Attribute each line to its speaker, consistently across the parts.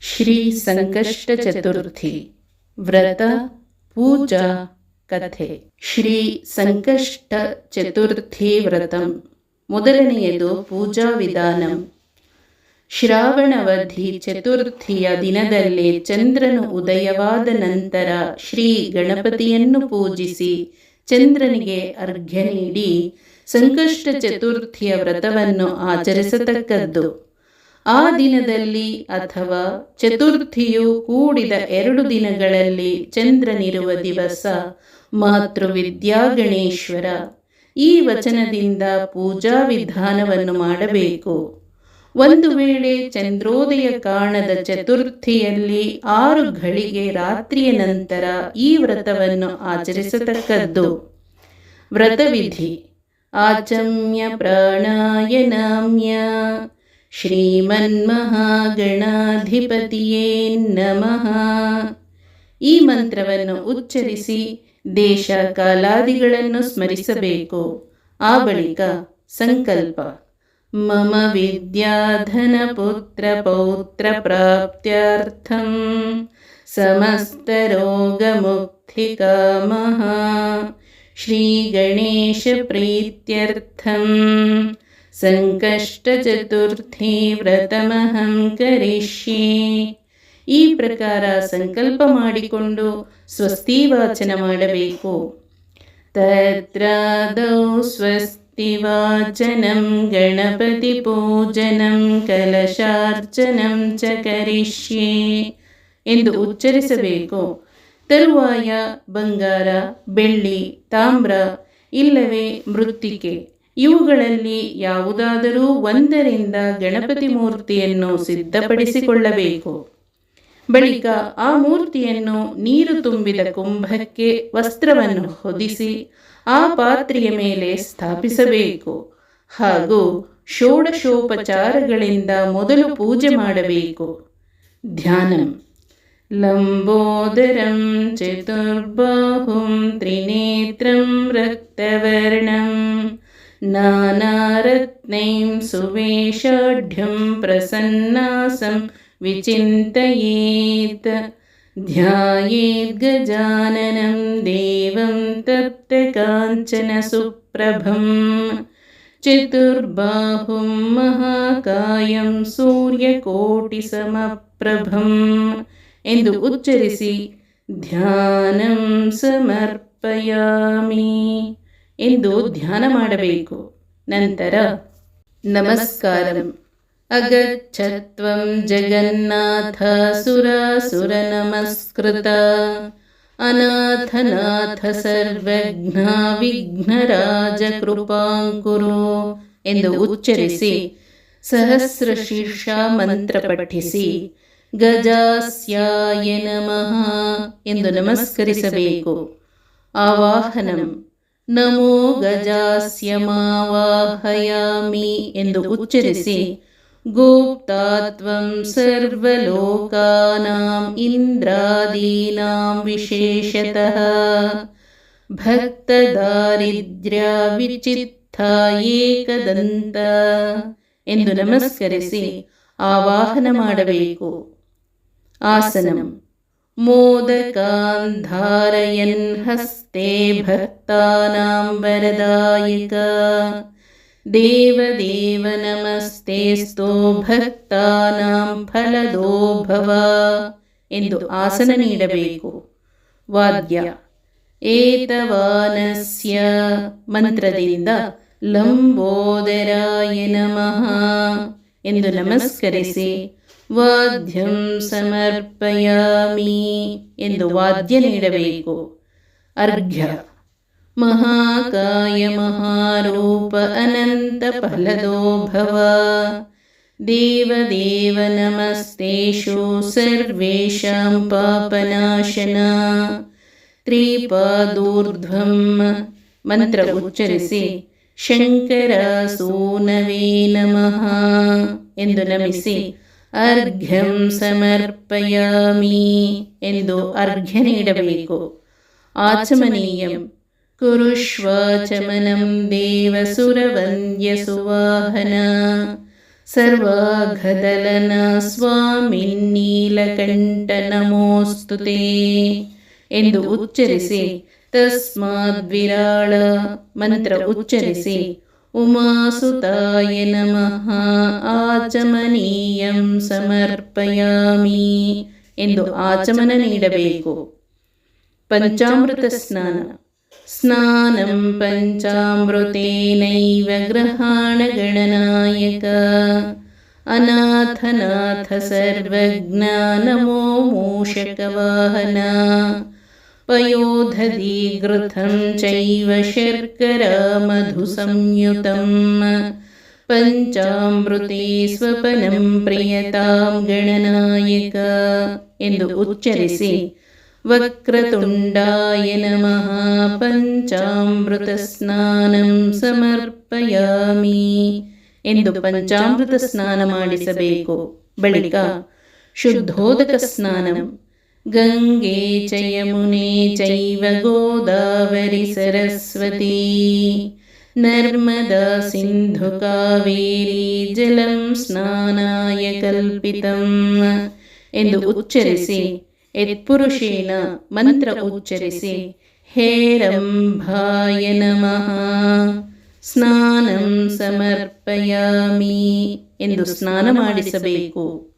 Speaker 1: ಶ್ರೀ ಸಂಕಷ್ಟ ಚತುರ್ಥಿ ವ್ರತ ಪೂಜಾ ಕಥೆ ಶ್ರೀ ಸಂಕಷ್ಟ ಚತುರ್ಥಿ ವ್ರತಂ ಮೊದಲನೆಯದು ಪೂಜಾ ವಿಧಾನಂ. ಶ್ರಾವಣವಧಿ ಚತುರ್ಥಿಯ ದಿನದಲ್ಲಿ ಚಂದ್ರನು ಉದಯವಾದ ನಂತರ ಶ್ರೀ ಗಣಪತಿಯನ್ನು ಪೂಜಿಸಿ ಚಂದ್ರನಿಗೆ ಅರ್ಘ್ಯ ನೀಡಿ ಸಂಕಷ್ಟ ಚತುರ್ಥಿಯ ವ್ರತವನ್ನು ಆಚರಿಸತಕ್ಕದ್ದು. ಆ ದಿನದಲ್ಲಿ ಅಥವಾ ಚತುರ್ಥಿಯು ಕೂಡಿದ ಎರಡು ದಿನಗಳಲ್ಲಿ ಚಂದ್ರನಿರುವ ದಿವಸ ಮಾತೃವಿದ್ಯಾಗಣೇಶ್ವರ. ಈ ವಚನದಿಂದ ಪೂಜಾ ವಿಧಾನವನ್ನು ಮಾಡಬೇಕು. ಒಂದು ವೇಳೆ ಚಂದ್ರೋದಯ ಕಾಣದ ಚತುರ್ಥಿಯಲ್ಲಿ ಆರು ಘಳಿಗೆ ರಾತ್ರಿಯ ನಂತರ ಈ ವ್ರತವನ್ನು ಆಚರಿಸತಕ್ಕದ್ದು. ವ್ರತವಿಧಿ. ಆಚಮ್ಯ ಪ್ರಾಣಾಯನಾಮ್ಯ. ಶ್ರೀಮನ್ಮಹಾಗಣಾಧಿಪತಿಯೇ ನಮಃ. ಈ ಮಂತ್ರವನ್ನು ಉಚ್ಚರಿಸಿ ದೇಶ ಕಾಲಾದಿಗಳನ್ನು ಸ್ಮರಿಸಬೇಕು. ಆ ಬಳಿಕ ಸಂಕಲ್ಪ. ಮಮ ವಿದ್ಯಾಧನ ಪುತ್ರ ಪೌತ್ರ ಪ್ರಾಪ್ತ್ಯರ್ಥಂ ಸಮಸ್ತ ರೋಗ ಮುಕ್ತಿ ಕಾಮಃ ಶ್ರೀ ಗಣೇಶ ಪ್ರೀತ್ಯರ್ಥಂ ಸಂಕಷ್ಟ ಚತುರ್ಥಿ ವ್ರತಮಹಂ ಕರಿಷ್ಯೆ ಈ ಪ್ರಕಾರ ಸಂಕಲ್ಪ ಮಾಡಿಕೊಂಡು ಸ್ವಸ್ತಿ ವಾಚನ ಮಾಡಬೇಕು ತತ್ರಾದೌ ಸ್ವಸ್ತಿ ವಾಚನಂ ಗಣಪತಿ ಪೂಜನಂ ಕಲಶಾರ್ಚನಂ ಚ ಕರಿಷ್ಯೆ ಎಂದು ಉಚ್ಚರಿಸಬೇಕು ತರುವಾಯ ಬಂಗಾರ, ಬೆಳ್ಳಿ, ತಾಮ್ರ, ಇಲ್ಲವೇ ಮೃತ್ತಿಕೆ. ಇವುಗಳಲ್ಲಿ ಯಾವುದಾದರೂ ಒಂದರಿಂದ ಗಣಪತಿ ಮೂರ್ತಿಯನ್ನು ಸಿದ್ಧಪಡಿಸಿಕೊಳ್ಳಬೇಕು. ಬಳಿಕ ಆ ಮೂರ್ತಿಯನ್ನು ನೀರು ತುಂಬಿದ ಕುಂಭಕ್ಕೆ ವಸ್ತ್ರವನ್ನು ಹೊದಿಸಿ ಆ ಪಾತ್ರೆಯ ಮೇಲೆ ಸ್ಥಾಪಿಸಬೇಕು. ಹಾಗೂ ಷೋಡಶೋಪಚಾರಗಳಿಂದ ಮೊದಲು ಪೂಜೆ ಮಾಡಬೇಕು. ಧ್ಯಾನಂ. ಲಂಬೋದರಂ ಚತುರ್ಬಾಹುಂ ತ್ರಿನೇತ್ರಂ ರಕ್ತವರ್ಣಂ. ನಾನಾರತ್ನೈಂ ಸುವೇಷಾಢ್ಯಂ ಪ್ರಸನ್ನಾಸಂ विचिन्तयेत् ध्यायेद्गजाननं देवं तप्तकाञ्चनसुप्रभं चतुर्बाहुं महाकायं सूर्यकोटिसमप्रभम् ಎಂದು ಉಚ್ಚರಿಸಿ ಧ್ಯಾನಂ ಸಮರ್ಪಯಾಮಿ ಎಂದು ಧ್ಯಾನ ಮಾಡಬೇಕು ನಂತರ ನಮಸ್ಕಾರಂ ಅಗಚ್ಛತ್ವಂ ಜಗನ್ನಾಥ ಸುರಾಸುರ ನಮಸ್ಕೃತ ಅನಾಥನಾಥ ಸರ್ವಜ್ಞ ವಿಘ್ನರಾಜ ಕೃಪಾಂಕುರು ಎಂದು ಉಚ್ಚರಿಸಿ ಸಹಸ್ರ ಶೀರ್ಷ ಮಂತ್ರ ಪಠಿಸಿ, ಗಜಾಸ್ಯಾಯ ನಮಃ ಎಂದು ನಮಸ್ಕರಿಸಬೇಕು. ಆವಾಹನಂ, ನಮೋ ಗಜಾಸ್ಯ ಮಾವಾಹಯಾಮಿ ಎಂದು ಉಚ್ಚರಿಸಿ ಗೋಪ್ತಾತ್ವಂ ಸರ್ವಲೋಕಾನಾಂ ಇಂದ್ರಾದೀನಾಂ ವಿಶೇಷತಃ ಭಕ್ತದಾರಿದ್ರ್ಯ ವಿಚಿತ್ತ ಏಕದಂತ ಎಂದು ನಮಸ್ಕರಿಸಿ ಆವಾಹನ ಮಾಡಬೇಕು ಆಸನಂ मोदकान् धारयन् हस्ते भक्तानां वरदायिक देवदेव ನಮಸ್ತೆಸ್ತೋ ಭಕ್ತಾನಾಂ ಫಲದೋ ಭವ ಎಂದು ಆಸನ ನೀಡಬೇಕು ವಾದ್ಯ ಏತವಾನಸ್ಯ ಮಂತ್ರದಿಂದ ಲಂಬೋದರಾಯ ನಮಃ ಎಂದು ನಮಸ್ಕರಿಸಿ ವಾದ್ಯಂ ಸಮರ್ಪಯಾಮಿ ಎಂದು ವಾದ್ಯ ನೀಡಬೇಕು ಅರ್ಘ್ಯ ಮಹಾಕಾಯ ಮಹಾರೂಪ ಅನಂತ ಫಲದೋ ಭವ ದೇವದೇವ ನಮಸ್ತೇಷು ಸರ್ವೇಷಾಂ ಪಾಪನಾಶನ ತ್ರಿಪಾದೂರ್ಧ್ವಂ ಮಂತ್ರ ಉಚ್ಚರಿಸಿ ಶಂಕರ ಸೂನವೇ ನಮಃ ಎಂದು ನಮಿಸಿ ಅರ್ಘ್ಯಂ ಸಮರ್ಪಯಾಮಿ ಎಂದು ಅರ್ಘ್ಯ ನೀಡಬೇಕು ಆಚಮನೀಯಂ कुरुष्वाचमनं देवसुरवन्द्यसुवाहन सर्वाघदलना ಸ್ವಾಮಿನ್ನೀಲಕಂಠ ನಮೋಸ್ತು ತೇ ಎಂದು ಉಚ್ಚರಿಸಿ ತಸ್ಮಾದ್ವಿರಾಳ ಮಂತ್ರ ಉಚ್ಚರಿಸಿ ಉಮಾಸುತಾಯ ನಮಃ ಆಚಮನೀಯಂ ಸಮರ್ಪಯಾಮಿ ಎಂದು ಆಚಮನ ನೀಡಬೇಕು ಪಂಚಾಮೃತ ಸ್ನಾನ ಸ್ನಾನಂ ಪಂಚಾಮೃತೇನೈವ ಗ್ರಹಾಣಗಣನಾಯಕ ಅನಾಥನಾಥ ಸರ್ವಜ್ಞ ನಮೋ ಮೂಷಕವಾಹನ पयोधदीघृतं चैव शर्करा मधुसंयुतं ಪಂಚಾಮೃತೆ ಸ್ವಪನಂ ಪ್ರಿಯತಾಂ ಗಣನಾಯಕ ಎಂದು ಉಚ್ಚರಿಸಿ ವಕ್ರತುಂಡಾಯ ನಮಃ ಪಂಚಾಮೃತ ಸ್ನಾನಂ ಸಮರ್ಪಯಾಮಿ ಎಂದು ಪಂಚಾಮೃತ ಸ್ನಾನ ಮಾಡಿಸಬೇಕು ಬಳಿಕ ಶುದ್ಧೋದಕ ಸ್ನಾನಂ ಗಂಗೆ ಚ ಯಮುನೆ ಚೈವ ಗೋದಾವರಿ ಸರಸ್ವತಿ. ನರ್ಮದಾ ಸಿಂಧು ಕಾವೇರಿ ಜಲಂ ಸ್ನಾನಾಯ ಕಲ್ಪಿತಂ. ಎಂದು ಉಚ್ಚರಿಸಿ ಯತ್ಪುರುಷೇನ ಮಂತ್ರ ಉಚ್ಚರಿಸಿ ಹೇರಂಭಾಯ ನಮಃ ಸ್ನಾನಂ ಸಮರ್ಪಯಾಮಿ ಎಂದು ಸ್ನಾನ ಮಾಡಿಸಬೇಕು.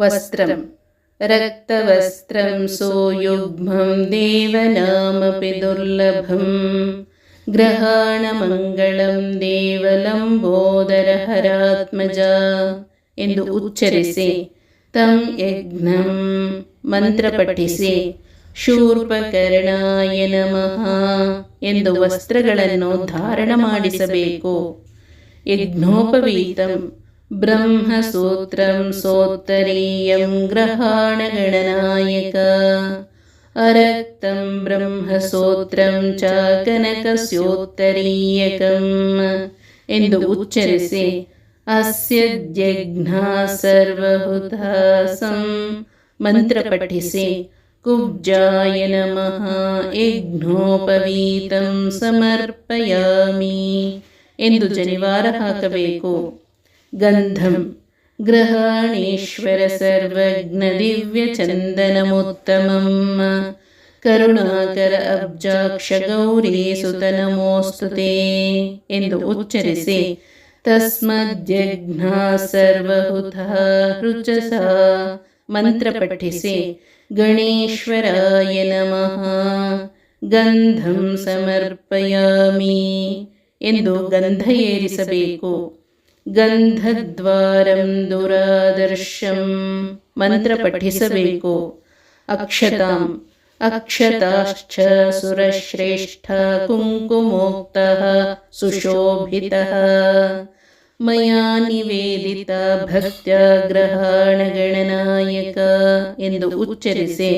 Speaker 1: ವಸ್ತ್ರಂ। ರಕ್ತವಸ್ತ್ರಂ ಸೋಯುಗ್ಮಂ ದೇವನಾಮಪಿ ದುರ್ಲಭಂ। ಗ್ರಹಾಣಮಂಗಳಂ ದೇವಲಂಬೋದರಹರಾತ್ಮಜ ಎಂದು ಉಚ್ಚರಿಸಿ ತಂ ಯಜ್ಞಂ ಮಂತ್ರ ಪಠಿಸಿ ಶೂರ್ಪಕರ್ಣಾಯ ನಮಃ ಎಂದು ವಸ್ತ್ರಗಳನ್ನು ಧಾರಣ ಮಾಡಿಸಬೇಕು. ಯಜ್ಞೋಪವೀತಂ ಬ್ರಹ್ಮಸೂತ್ರಂ ಸೋತ್ತರೀಯಂ ಗ್ರಹಾಣಗಣನಾಯಕ. ಅರಕ್ತಂ ಬ್ರಹ್ಮಸೂತ್ರಂ ಚ ಕನಕಸ್ಯೋತ್ತರೀಯಕಂ ಎಂದು ಉಚ್ಚರಿಸಿ ಅಸ್ಯ ಜಘ್ನಾ ಸರ್ವಹುತಾಸಂ ಮಂತ್ರ ಪಠಿಸಿ ಕುಬ್ಜಾಯ ನಮಃ ಯಜ್ಞೋಪವೀತಂ ಸಮರ್ಪಯಾಮಿ ಎಂದು ಜನಿವಾರ ಹಾಕಬೇಕು. ಗಂಧಂ, ಗ್ರಹಾಣೇಶ್ವರ ಸರ್ವಜ್ಞ ದಿವ್ಯ ದಿವ್ಯಚಂದನಮುತ್ತಮಂ ಕರುಣಾಕರ ಅಬ್ಜಾಕ್ಷ ಗೌರಿ ಸುತ ನಮೋಸ್ತುತೆ ಎಂದು ಉಚ್ಚರಿಸಿ ತಸ್ಮದ್ಯಘ್ನಾ ಸರ್ವಹುತ ರುಚಸ ಮಂತ್ರ ಪಠಿಸಿ ಗಣೇಶ್ವರಾಯ ನಮಃ ಗಂಧಂ ಸಮರ್ಪಯಾಮಿ ಎಂದು ಗಂಧ ಏರಿಸಬೇಕು। ಗಂಧದ್ವಾರಂ ದುರಾದರ್ಶಂ ಮಂತ್ರ ಪಠಿಸಬೇಕು ಅಕ್ಷತಾಂ ಅಕ್ಷತಾಶ್ಚ ಸುರಶ್ರೇಷ್ಠ ಕುಂಕುಮೋಕ್ತಃ सुशोभितः। ಮಯಾ ನಿವೇದಿತ ಭಕ್ತ್ಯ ಗ್ರಹಣಗಣನಾಯಕ ಎಂದು ಉಚ್ಚರಿಸಿ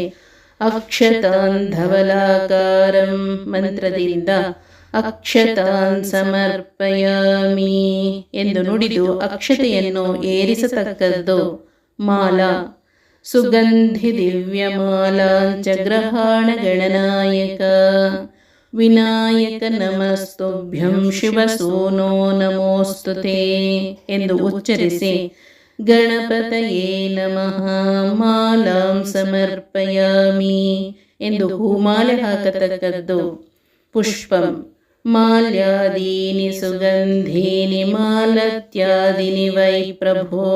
Speaker 1: ಅಕ್ಷತಾಂಧವಲಾಕಾರಂ ಮಂತ್ರದಿಂದ ಅಕ್ಷತಾನ್ ಸಮರ್ಪಯಾಮಿ ಎಂದು ನುಡಿದು ಅಕ್ಷತೆಯನ್ನು ಏರಿಸತಕ್ಕದ್ದು ಮಾಲಾ. ಸುಗಂಧಿ ದಿವ್ಯಮಾಲಾಂಚ ಗ್ರಹಾಣ ಗಣನಾಯಕ ವಿನಾಯಕ ನಮಸ್ತುಭ್ಯಂ ಶಿವಸೂನೋ ನಮೋಸ್ತು ತೇ ಎಂದು ಉಚ್ಚರಿಸಿ ಗಣಪತಯೇ ನಮಃ ಮಾಲಾಂ ಸಮರ್ಪಯಾಮಿ ಎಂದು ಹೂಮಾಲೆ ಹಾಕತಕ್ಕದ್ದು ಪುಷ್ಪಂ ಮಾಲ್ಯಾದೀನಿ ಸುಗಂಧೀನಿ ಮಾಲತ್ಯಾದಿನಿ ವೈ ಪ್ರಭೋ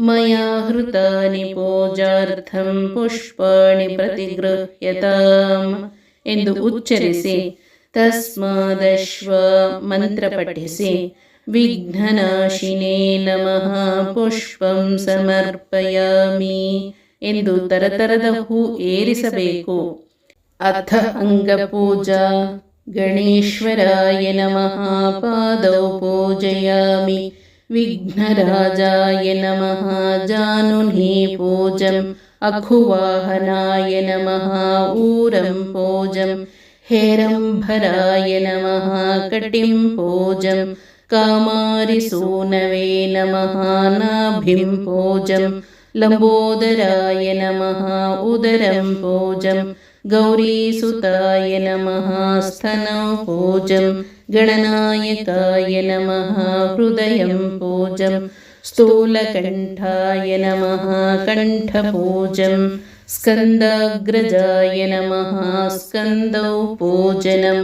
Speaker 1: ಮಯಾ हृतानि ಪೂಜಾರ್ಥಂ ಪುಷ್ಪಾಣಿ ಪ್ರತಿಗೃಹ್ಯತಾಂ ಎಂದು ಉಚ್ಚರಿಸಿ, ತಸ್ಮಾದಶ್ವ ಮಂತ್ರ ಪಠಿಸಿ, ವಿಘ್ನನಾಶಿನೇ ನಮಃ, ಪುಷ್ಪಂ ಸಮರ್ಪಯಾಮಿ ಎಂದು ತರತರದ ಹೂ ಏರಿಸಬೇಕು. ಅಥ ಅಂಗಪೂಜಾ, ಗಣೇಶ್ವರಾಯ ನಮಃ, ಪಾದೌ ಪೂಜಯಾಮಿ. विघ्नराजाय नमः। जानुनि पूजम् अखुवाहनाय नमः। ऊरं पूजम् हेरम्भराय नमः। कटिं पूजम् कामारिसूनवे नमः। नाभिं पूजम् लम्बोदराय नमः। उदरं पूजम् गौरीसुताय नमः स्तनौ पूजं गणनायकाय नमः हृदयं पूजं स्थूलकण्ठाय नमः कण्ठपूजं स्कन्दाग्रजाय नमः स्कन्दौ पूजनं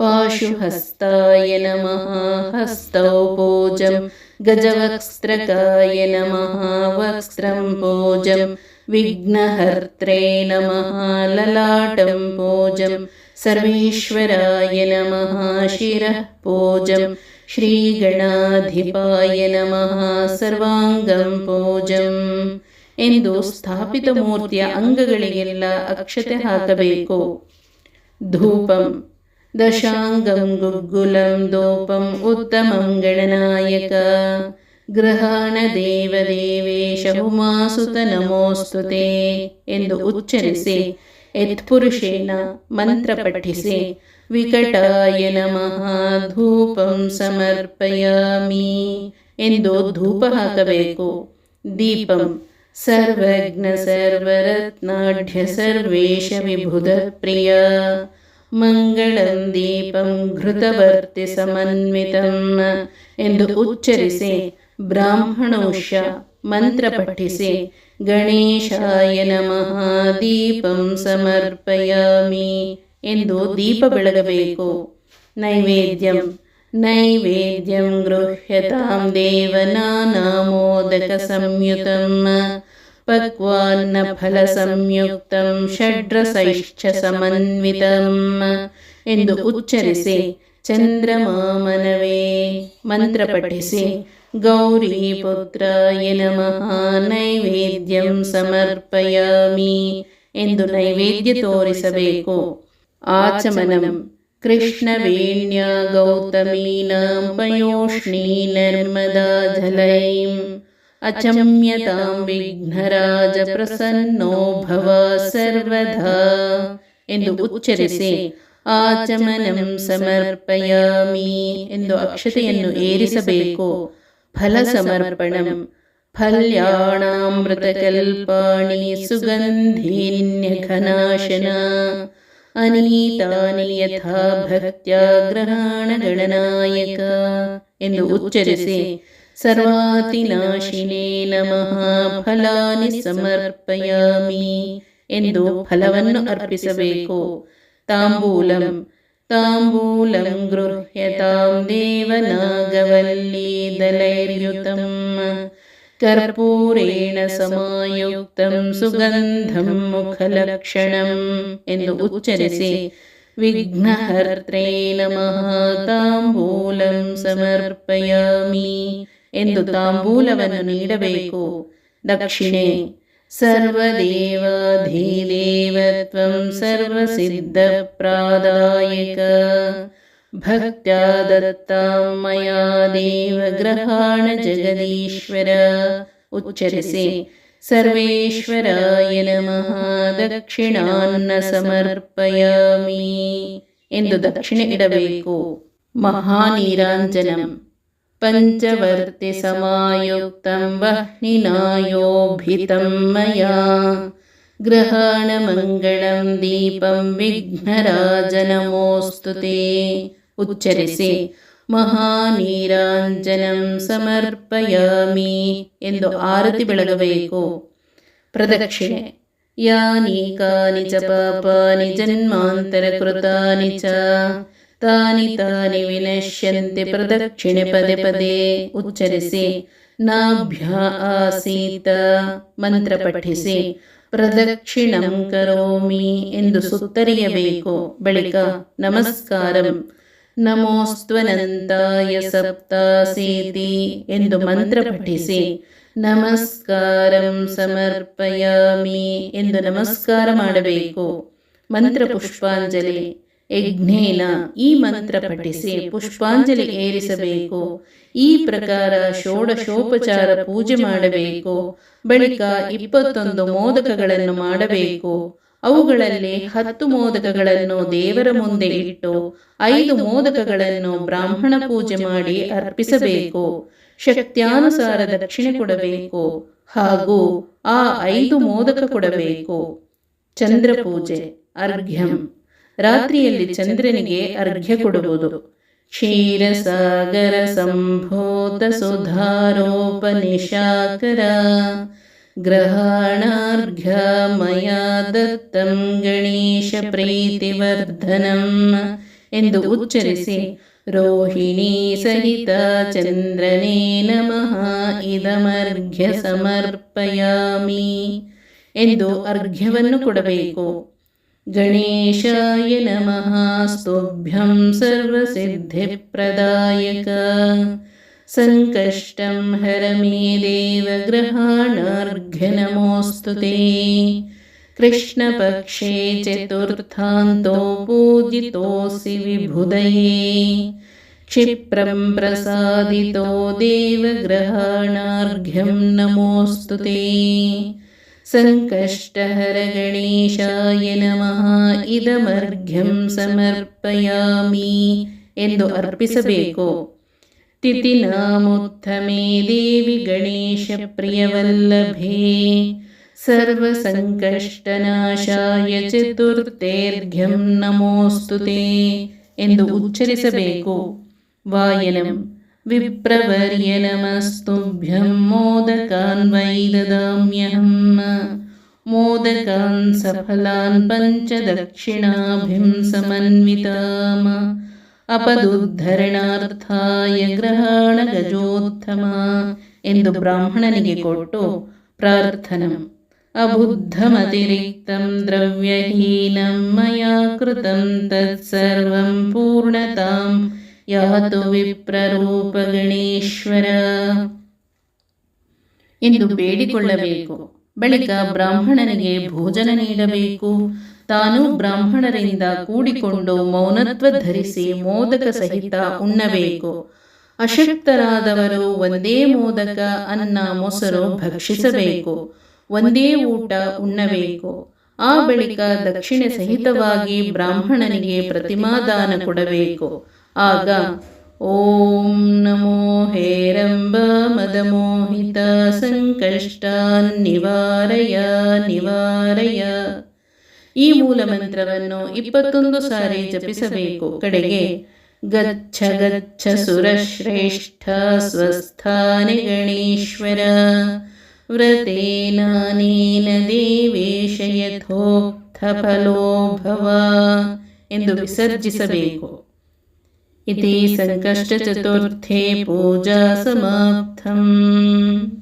Speaker 1: पाशुहस्ताय नमः हस्तौ पूजं गजवक्स्त्रकाय नमः वक्स्त्रं पूजं विघ्नहर्त्रे नमः ललाटं पूजं सर्वेश्वराय नमः शिरः पूजं ಶ್ರೀಗಣಾಧಿಪಾಯ ನಮಃ ಸರ್ವಾಂಗಂ ಪೂಜಂ ಎಂದು ಸ್ಥಾಪಿತ ಮೂರ್ತಿಯ ಅಂಗಗಳಿಗೆಲ್ಲ ಅಕ್ಷತೆ ಹಾಕಬೇಕು ಧೂಪಂ ದಶಾಂಗಂ ಗುಗ್ಗುಲಂ ದೋಪಂ ಉತ್ತಮಂ ಗಣನಾಯಕ ಗ್ರಹಣ ದೇವದೇವೇಶ ಉಮಾಸುತ ನಮೋಸ್ತುತೆ ಎಂದು ಉಚ್ಚರಿಸಿ ಯತ್ಪುರುಷೇನ ಮಂತ್ರ ಪಠಿಸಿ, ವಿಕಟಾಯ ನಮಃ ಧೂಪಂ ಸಮರ್ಪಯಾಮಿ ಎಂದು ಧೂಪ ಹಾಕಬೇಕು. ದೀಪಂ, ಸರ್ವಜ್ಞ ಸರ್ವರತ್ನಾಢ್ಯ ಸರ್ವೇಶ ವಿಭುಧ ಪ್ರಿಯ. ಮಂಗಳಂ ದೀಪಂ ಘೃತವರ್ತಿ ಸಮನ್ವಿತಂ ಎಂದು ಉಚ್ಚರಿಸಿ ಬ್ರಾಹ್ಮಣೋಷ ಮಂತ್ರ ಪಠಿಸಿ. ಗಣೇಶಾಯ ನಮಃ, ದೀಪಂ ಸಮರ್ಪಯಾಮಿ ಎಂದು ದೀಪ ಬೆಳಗಬೇಕು. ನೈವೇದ್ಯಂ. ನೈವೇದ್ಯಂ ಗೃಹ್ಯತಾಂ ದೇವನಾಮೋದಕ ಸಂಯುತಂ ಪಕ್ವಾನ್ನ ಫಲ ಸಂಯುಕ್ತಂ ಷಡ್ರಸೈಶ್ಚ ಸಮನ್ವಿತಂ ಎಂದು ಉಚ್ಚರಿಸಿ. ಚಂದ್ರಮಾಮನವೇ, ಮಂತ್ರ ಪಠಿಸಿ. ಗೌರೀಪುತ್ರಾಯ ನಮಃ ನೈವೇದ್ಯಂ ಸಮರ್ಪಯಾಮಿ ಎಂದು ನೈವೇದ್ಯ ತೋರಿಸಬೇಕು ಆಚಮನಂ ಕೃಷ್ಣವೇಣ್ಯ ಗೌತಮೀನಾಂ ಪಯೋಷ್ಣೀ ನರ್ಮದಾ ಜಲೈಂ ಅಚಮ್ಯತಾಂ ವಿಘ್ನರಾಜ ಪ್ರಸನ್ನೋ ಭವ ಸರ್ವಧಾ ಎಂದು ಉಚ್ಚರಿಸಿ ಆಚಮನಂ ಸಮರ್ಪಯಾಮಿ ಎಂದು ಅಕ್ಷತೆಯನ್ನು ಏರಿಸಬೇಕು ಸಮರ್ಪಣಂ ಫಲ್ಯಾಣಾಮೃತಕಲ್ಪಾಣಿ ಸುಗಂಧೀನ್ಯಘನಾಶನ ಅನೀತಾನಿ ಯಥಾ ಭಕ್ತ್ಯ ಗ್ರಹಣಗಣನಾಯಕ ಎಂದು ಉಚ್ಚರಿಸಿ, ಸರ್ವಾತಿನಾಶಿನೇ ನಮಃ, ಫಲಾನಿ ಸಮರ್ಪಯಾಮಿ ಎಂದು ಫಲವನ್ನು ಅರ್ಪಿಸಬೇಕು. ತಾಂಬೂಲಂ ಗೃಹ್ಯತಾಂ ದೇವನಾಗವಲ್ಲಿ ದಲೈರ್ಯುತಂ. ಕರ್ಪೂರೇಣ ಸಮಾಯುಕ್ತಂ ಸುಗಂಧಂ ಮುಖಲಕ್ಷಣಂ ಎಂದು ಉಚ್ಚರಿಸಿ ವಿಘ್ನಹರ್ತ್ರೇ ನಮಃ ತಾಂಬೂಲಂ ಸಮರ್ಪಯಾಮಿ ಎಂದು ತಾಂಬೂಲವನ್ನು ನೀಡಬೇಕು. ದಕ್ಷಿಣೆ ಸರ್ವದೇವಾಧಿದೇವತ್ವಂ ಸರ್ವಸಿದ್ಧಪ್ರಾದಾಯಕ ಭಕ್ತ್ಯಾ ದತ್ತಾಂ ಮಯಾ ದೇವಗ್ರಹಾಣ ಜಗದೀಶ್ವರ ಉಚ್ಚರಿಸಿ ಸರ್ವೇಶ್ವರಾಯ ನಮಃ ದಕ್ಷಿಣಾನ್ನ ಸಮರ್ಪಯಾಮಿ ಎಂದು ದಕ್ಷಿಣೆ ಇಡಬೇಕು ಮಹಾನೀರಾಂಜನಂ ಪಂಚವರ್ತಿ ಸಮಾಯುಕ್ತಂ ವಹ್ನಿನಾಯೋಭಿತಂ ಮಯಾ ಗ್ರಹಣಮಂಗಳಂ ದೀಪಂ ವಿಘ್ನರಾಜನಮೋಸ್ತು ತೇ ಉಚ್ಚರಿಸಿ ಮಹಾನೀರಾಂಜನಂ ಸಮರ್ಪಯಾಮಿ ಎಂದು ಆರತಿ ಬೆಳಗಬೇಕು ಪ್ರದಕ್ಷಿಣೆ ಯಾನಿ ಕಾನಿ ಚ ಪಾಪಾನಿ ಜನ್ಮಾಂತರ ಕೃತಾನಿ ಚ ತಾನಿ ತಾನಿ ವಿನಶ್ಯಂತೆ ಪ್ರದಕ್ಷಿಣೆ ಪದೇ ಪದೇ ಉಚ್ಚರಿಸಿ, ನಾಭ್ಯ ಆಸೀತ, ಮಂತ್ರ ಪಠಿಸಿ, ಪ್ರದಕ್ಷಿಣಂ ಕರೋಮಿ ಎಂದು ಸುತ್ತರಿಯಬೇಕು. ಬಳಿಕ ನಮಸ್ಕಾರಂ. ನಮೋಸ್ತ್ವನಂತಾಯ ಸಪ್ತಾಸೀತಿ ಎಂದು ಮಂತ್ರ ಪಠಿಸಿ, ನಮಸ್ಕಾರಂ ಸಮರ್ಪಯಾಮಿ ಎಂದು ನಮಸ್ಕಾರ ಮಾಡಬೇಕು. ಮಂತ್ರ ಪುಷ್ಪಾಂಜಲಿ ಯಜ್ಞೇನ ಈ ಮಂತ್ರ ಪಠಿಸಿ ಪುಷ್ಪಾಂಜಲಿ ಏರಿಸಬೇಕು. ಈ ಪ್ರಕಾರ ಷೋಡಶೋಪಚಾರ ಪೂಜೆ ಮಾಡಬೇಕು. ಬಳಿಕ ಇಪ್ಪತ್ತೊಂದು ಮೋದಕಗಳನ್ನು ಮಾಡಬೇಕು. ಅವುಗಳಲ್ಲಿ ಹತ್ತು ಮೋದಕಗಳನ್ನು ದೇವರ ಮುಂದೆ ಇಟ್ಟು ಐದು ಮೋದಕಗಳನ್ನು ಬ್ರಾಹ್ಮಣ ಪೂಜೆ ಮಾಡಿ ಅರ್ಪಿಸಬೇಕು. ಶಕ್ತ್ಯಾನುಸಾರ ದಕ್ಷಿಣೆ ಕೊಡಬೇಕು ಹಾಗೂ ಆ ಐದು ಮೋದಕ ಕೊಡಬೇಕು. ಚಂದ್ರ ಪೂಜೆ ಅರ್ಘ್ಯಂ. ರಾತ್ರಿಯಲ್ಲಿ ಚಂದ್ರನಿಗೆ ಅರ್ಘ್ಯ ಕೊಡುವುದು. ಕ್ಷೀರಸಾಗರ ಸಂಭೂತ ಸುಧಾರೋಪನಿಶಾಕರ ಗ್ರಹಾಣಾರ್ಘ್ಯ ಮಯಾ ದತ್ತಂ ಗಣೇಶ ಪ್ರೀತಿವರ್ಧನಂ ಎಂದು ಉಚ್ಚರಿಸಿ ರೋಹಿಣಿ ಸಹಿತ ಚಂದ್ರನೇ ನಮಃ ಇದಮರ್ಘ್ಯ ಸಮರ್ಪಯಾಮಿ ಎಂದು ಅರ್ಘ್ಯವನ್ನು ಕೊಡಬೇಕು. गणेशाय नमः। स्तोभ्यं सर्वसिद्धिप्रदायक। सङ्कष्टं हरमे देवग्रहाणार्घ्य नमोऽस्तु ते। कृष्णपक्षे चतुर्थान्तो पूजितोऽसि विभुदये। क्षिप्रं प्रसादितो देवग्रहाणार्घ्यं नमोऽस्तु ते। सङ्कष्टहर गणेशाय नमः इदमर्घ्यं ಸಮರ್ಪಯಾಮಿ ಎಂದು ಅರ್ಪಿಸಬೇಕು. ತಿಥಿ ನಾಮೋತ್ತಮೇ ದೇವಿ ಗಣೇಶ ಪ್ರಿಯವಲ್ಲಭೇ ಪ್ರಿಯವಲ್ಲಭೆ. ಸರ್ವಸಂಕಷ್ಟನಾಶಾಯ ಚತುರ್ಥೇರ್ಘ್ಯಂ ನಮೋಸ್ತುತೇ ಎಂದು ಉಚ್ಚರಿಸಬೇಕು. ವಾಯನಂ വിപ്രവർയ നമസ്തുഭ്യം മോദകാൻ വൈദദാമ്യഹം മോദകാൻ സഫലാൻ പഞ്ചദക്ഷിണാഭിം സമന്വിതാമ ಅಪದುದ್ಧರಣಾರ್ಥಾಯ ಗ್ರಹಣ ಗಜೋತ್ತಮ ಎಂದು ಬ್ರಾಹ್ಮಣನಿಗೆ ಕೊಟ್ಟು ಪ್ರಾರ್ಥನಂ ಅಬುದ್ಧಮತಿರಿಕ್ತಂ ದ್ರವ್ಯಹೀನಂ ಮಯಾ ಕೃತಂ ತತ್ಸರ್ವಂ ಪೂರ್ಣತಾಂ ಯಾತು ವಿಪ್ರರೂಪ ಗಣೇಶ್ವರ ಎಂದು ಬೇಡಿಕೊಳ್ಳಬೇಕು. ಬಳಿಕ ಬ್ರಾಹ್ಮಣನಿಗೆ ಭೋಜನ ನೀಡಬೇಕು. ತಾನು ಬ್ರಾಹ್ಮಣರಿಂದ ಕೂಡಿಕೊಂಡು ಮೌನತ್ವ ಧರಿಸಿ ಮೋದಕ ಸಹಿತ ಉಣ್ಣಬೇಕು. ಅಶಕ್ತರಾದವರು ಒಂದೇ ಮೋದಕ ಅನ್ನ ಮೊಸರು ಭಕ್ಷಿಸಬೇಕು. ಒಂದೇ ಊಟ ಉಣ್ಣಬೇಕು. ಆ ಬಳಿಕ ದಕ್ಷಿಣೆ ಸಹಿತವಾಗಿ ಬ್ರಾಹ್ಮಣನಿಗೆ ಪ್ರತಿಮಾದಾನ ಕೊಡಬೇಕು. ಆಗ ಓಂ ನಮೋ ಹೇರಂಬ ಮದಮೋಹಿತ ಸಂಕಷ್ಟಾನ್ ನಿವಾರಯ ನಿವಾರಯ. ಈ ಮೂಲ ಮಂತ್ರವನ್ನು ಇಪ್ಪತ್ತೊಂದು ಸಾರಿ ಜಪಿಸಬೇಕು. ಕಡೆಗೆ ಗಚ್ಚ ಗಚ್ಚ ಸುರಶ್ರೇಷ್ಠ ಸ್ವಸ್ಥಾನಿ ಗಣೇಶ್ವರ. ವ್ರತೇನಾನೇನ ದೇವೇಶ ಯಥೋಕ್ತ ಫಲೋಭವ ಎಂದು ವಿಸರ್ಜಿಸಬೇಕು. इति सङ्कष्टचतुर्थे पूजा समाप्तम्।